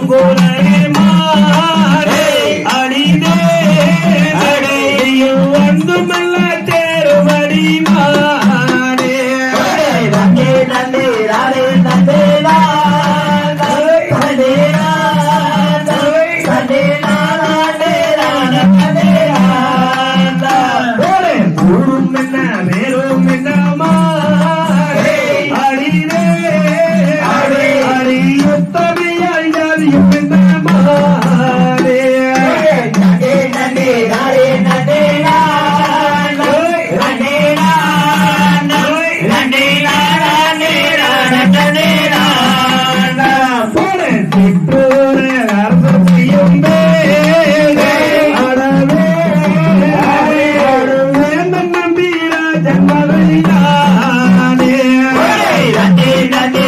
中国来。Navidad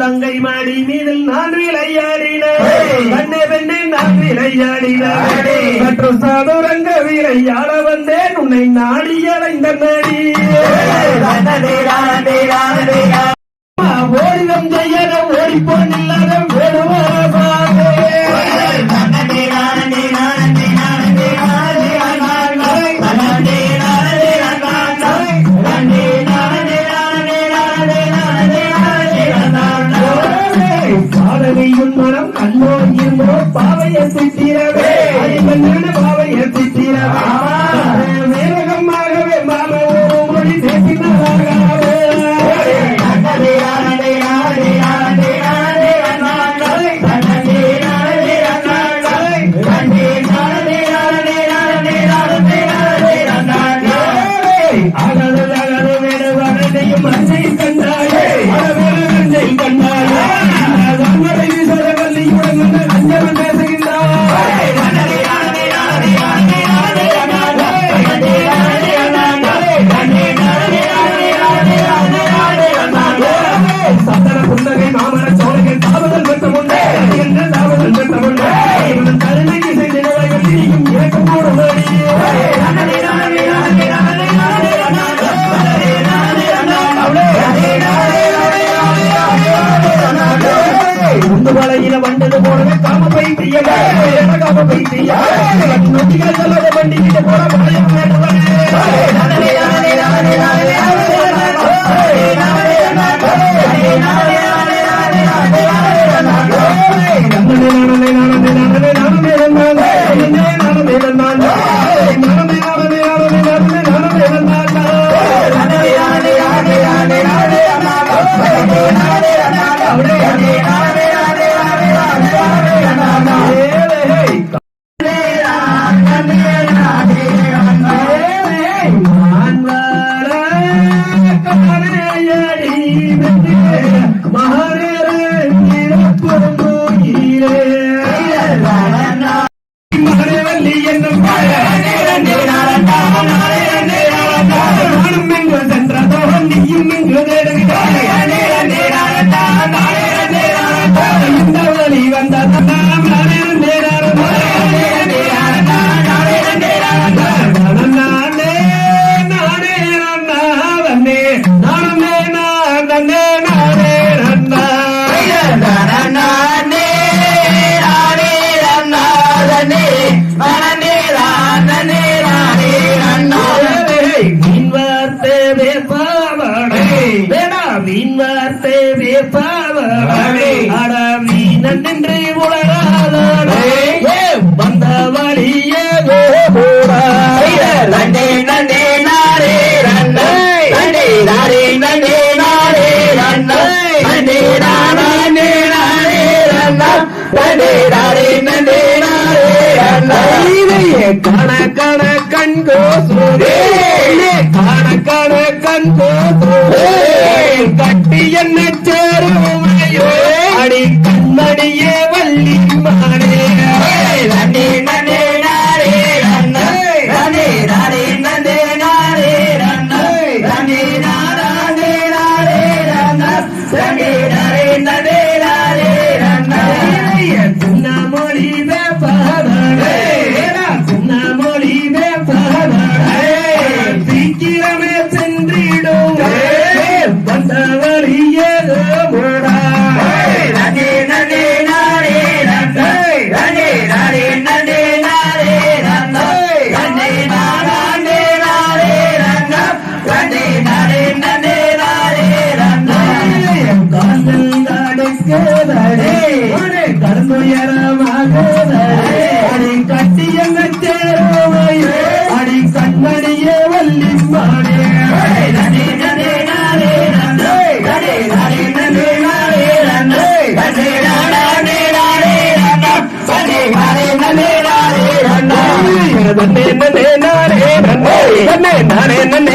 தங்கை மாடி மீதில் நான் விளையாடினே பெண்ணே நான் விளையாடினே சற்று சாதுரங்க விளையாட வந்தேன் உன்னை நாடி அடைந்த நடி ஓடிவம் ஜெயனம் ஓடிப்போன் இல்லாத வேணுவாரமாக பாவையை திட்டிரவே அறிவன்னு பாவையை திட்டிரவே மேலகமாகவே மாமா ஒரு மொழி பேசினாராகவே I బండి காண காண கண்கோ சூரே காண காண கண்கோ சூரே கட்டி என்ன சேருமையோ அடி கண்ணடி da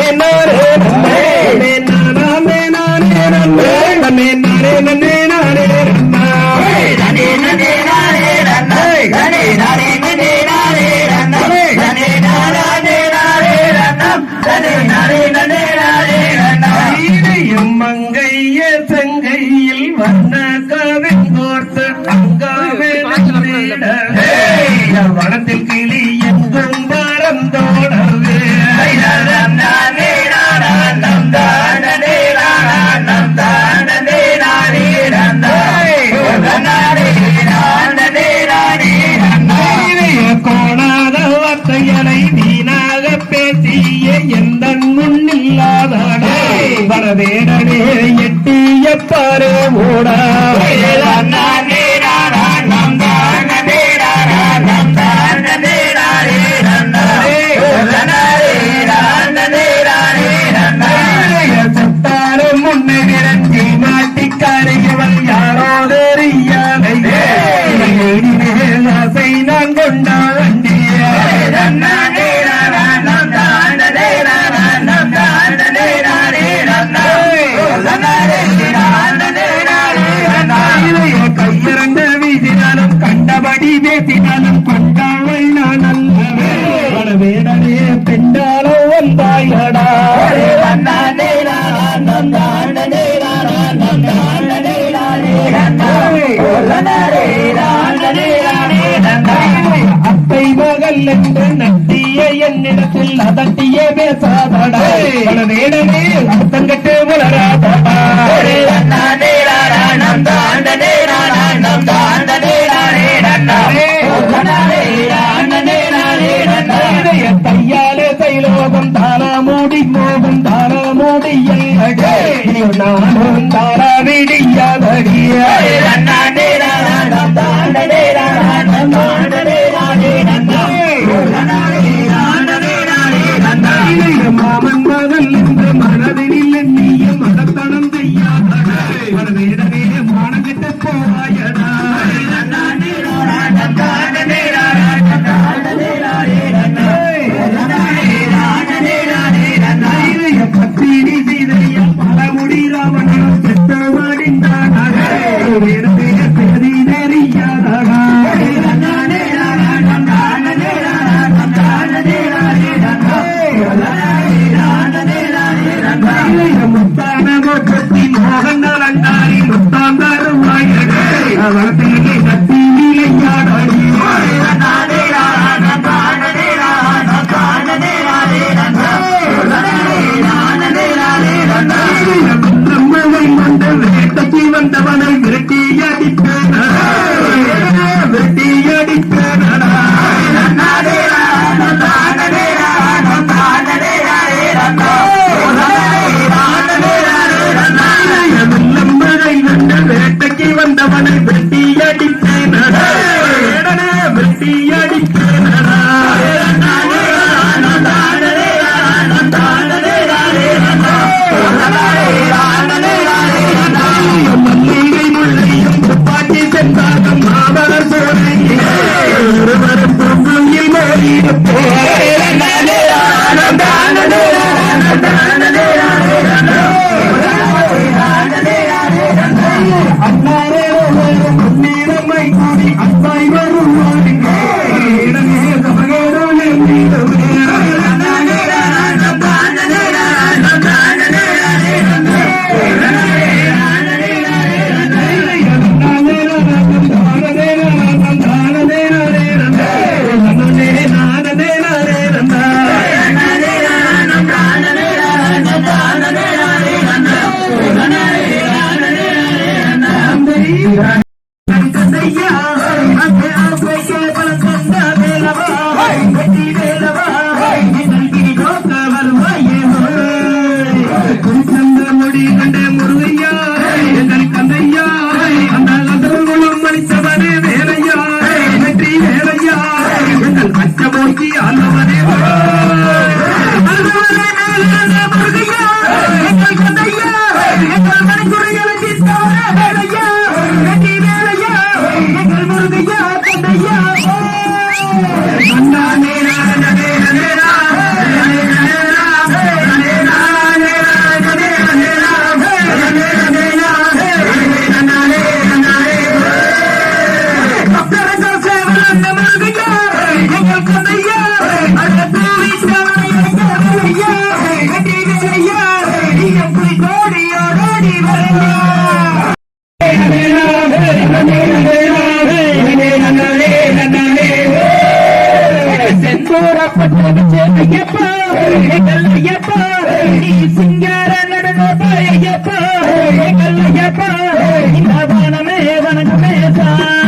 Africa.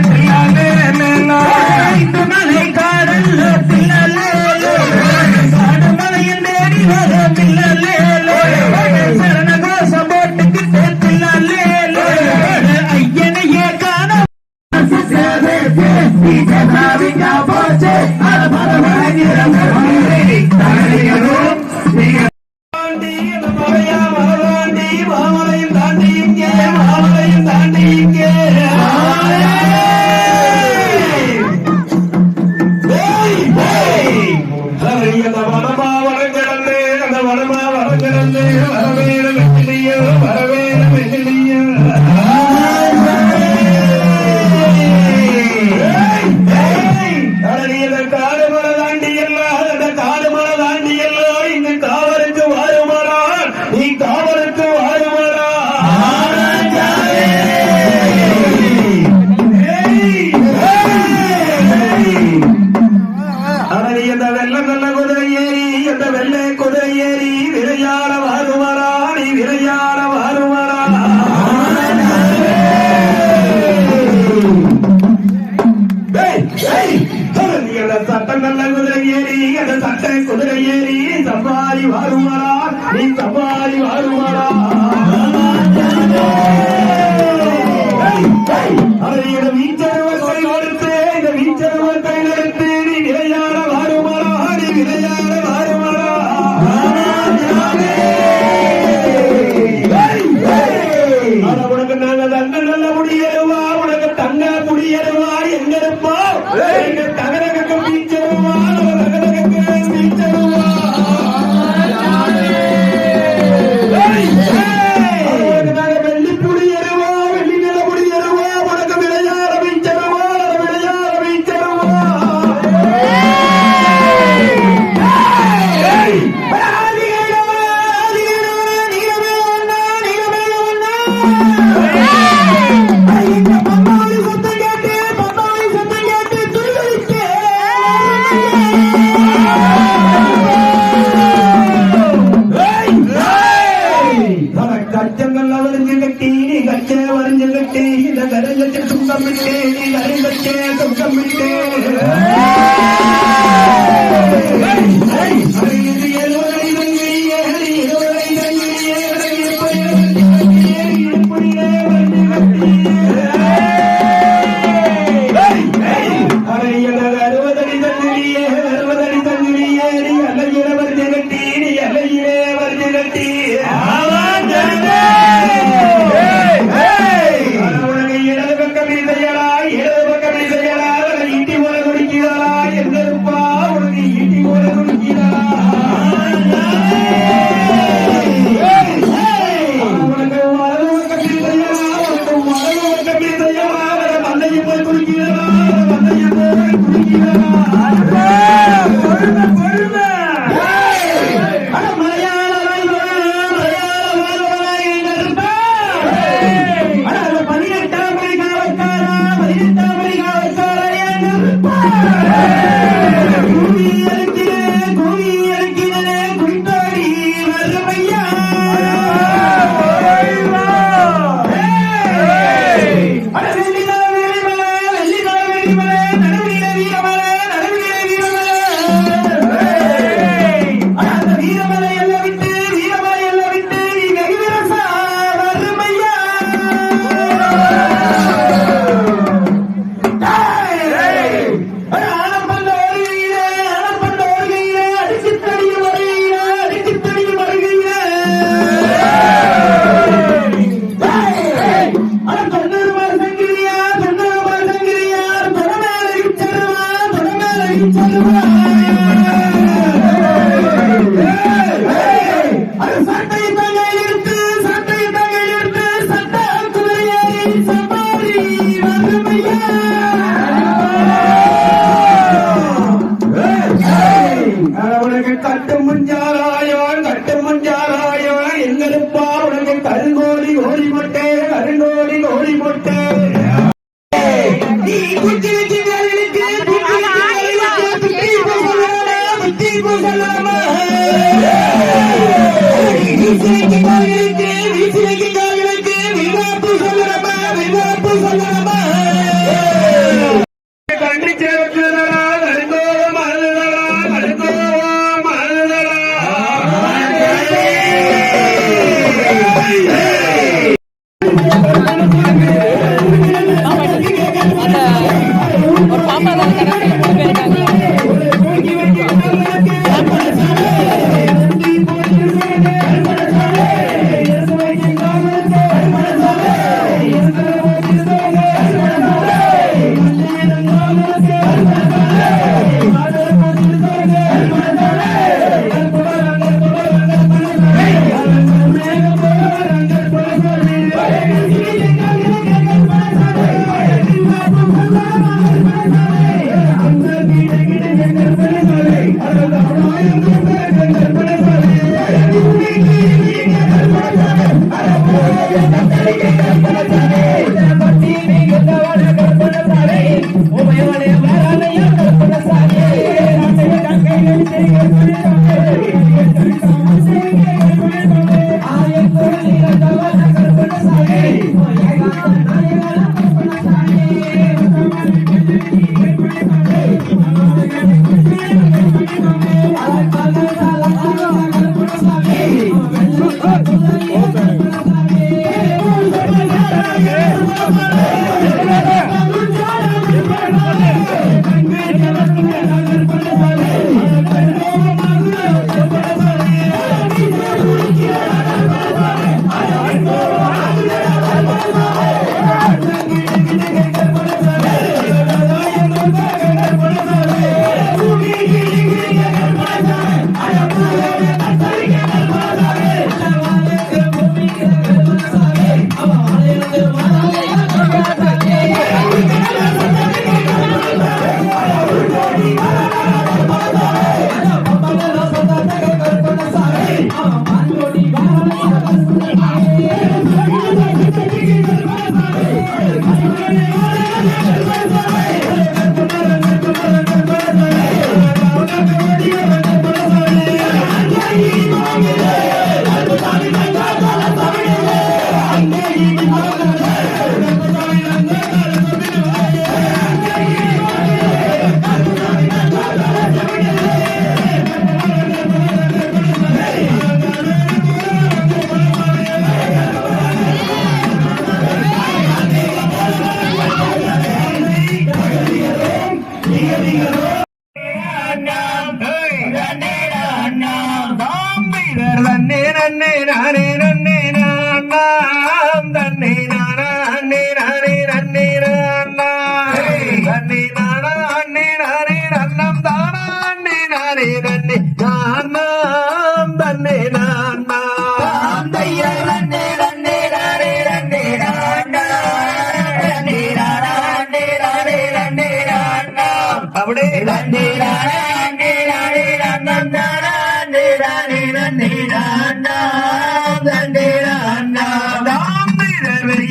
你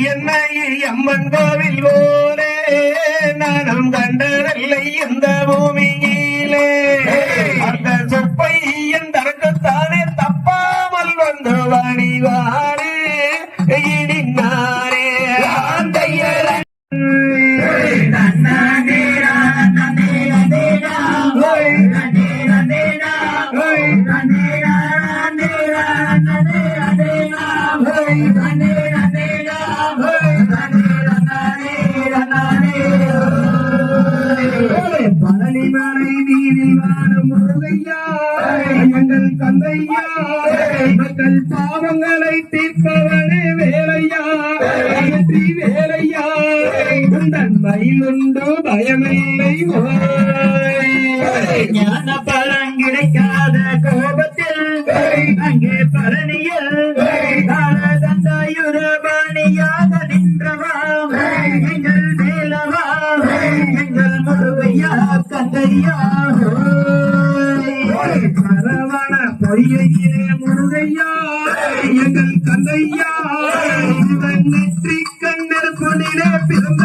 என்னை அம்மன் கோவில் போலே நானும் கண்டதில்லை இந்த பூமியிலே. அந்த சொப்பை என் தரக்குத்தானே தப்பாமல் வந்து வணிவார் அங்கே பரணியில் தந்தாயுரபாணியாக நின்றவாம் எங்கள் மேலவா. எங்கள் முருகையா கந்தையா பரவண பொய்யிலே முருகையா. எங்கள் கந்தையா நெற்றி கண்ணர் பொன்னிலே பிறந்த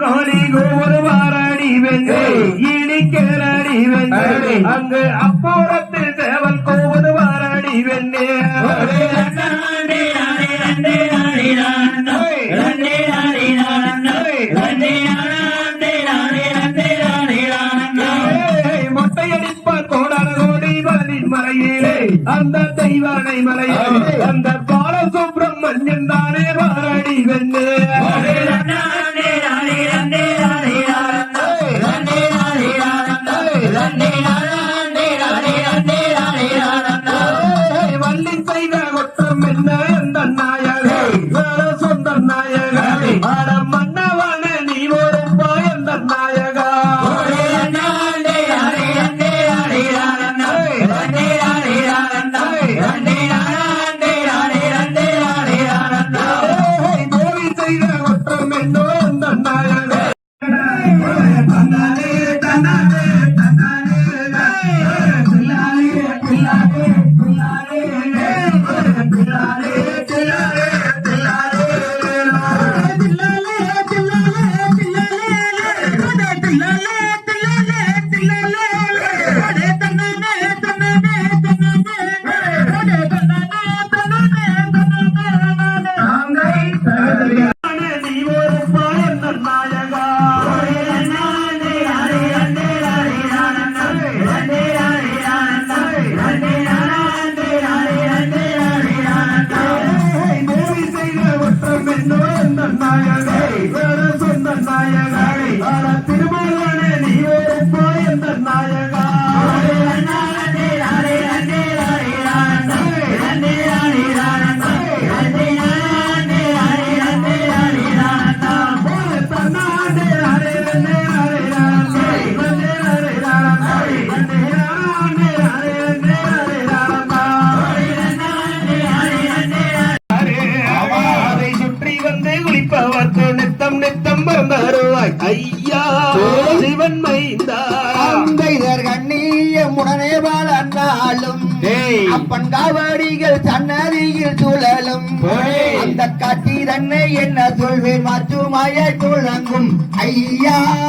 கோலிகோரு வாராடி வெந்தை இடிக்கலடி வெந்தை அங்கு அப்போரத்தில் தேவன் கோவது வாராடி வெண்ணே மலையிலே. அந்த தெய்வானை மலையிலே. அந்த பாலசுப்ரமணியன் தானே வாராடி வெண்ணே সন্তান নাই। yeah.